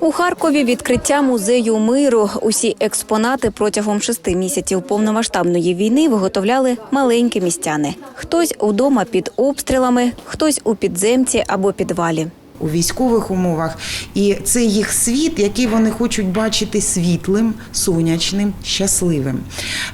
У Харкові відкриття музею миру. Усі експонати протягом шести місяців повномасштабної війни виготовляли маленькі містяни. Хтось удома під обстрілами, хтось у підземці або підвалі. у військових умовах, і це їх світ, який вони хочуть бачити світлим, сонячним, щасливим.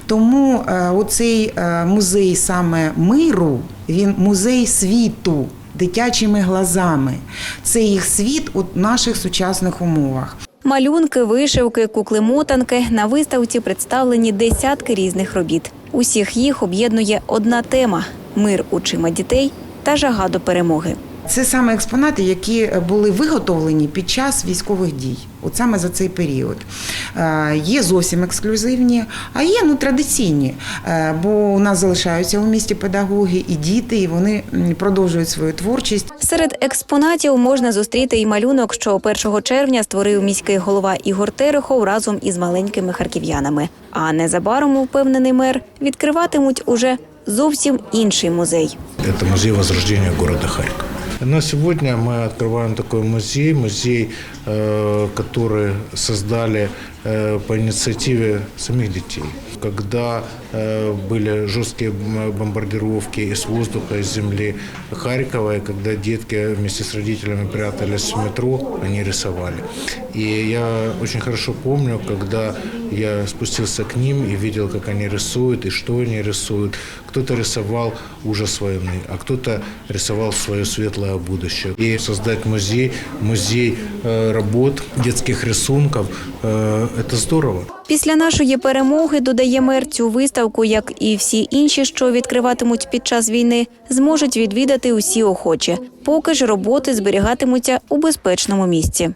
Тому е, оцей е, музей саме миру, він музей світу. Дитячими глазами це їх світ у наших сучасних умовах. Малюнки, вишивки, кукли-мотанки на виставці представлені десятки різних робіт. Усіх їх об'єднує одна тема мир очима дітей та жага до перемоги. Це саме експонати, які були виготовлені під час військових дій, от саме за цей період. Е, Є зовсім ексклюзивні, а є ну, традиційні, е, бо у нас залишаються у місті педагоги і діти, і вони продовжують свою творчість. Серед експонатів можна зустріти і малюнок, що 1 червня створив міський голова Ігор Терехов разом із маленькими харків'янами. А незабаром, упевнений мер, відкриватимуть уже зовсім інший музей. Это музей возрождения города Харькова. На сегодня мы открываем такой музей, музей, э, который создали э, по инициативе самих детей. Когда э, были жесткие бомбардировки из воздуха, из земли Харькова, и когда детки вместе с родителями прятались в метро, они рисовали. И я очень хорошо помню, когда я спустился к ним и видел, как они рисуют и что они рисуют. Кто-то рисовал ужас войны, а кто-то рисовал свое светлое будущее. И создать музей, музей э, работ, детских рисунков, это здорово. Після нашої перемоги, додає мер, цю виставку, як і всі інші, що відкриватимуть під час війни, зможуть відвідати усі охочі. Поки ж роботи зберігатимуться у безпечному місці.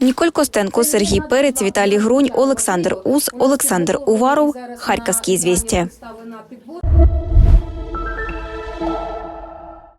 Ніколь Костенко, Сергій Перець, Віталій Грунь, Олександр Ус, Олександр Уваров, Харківські звістя.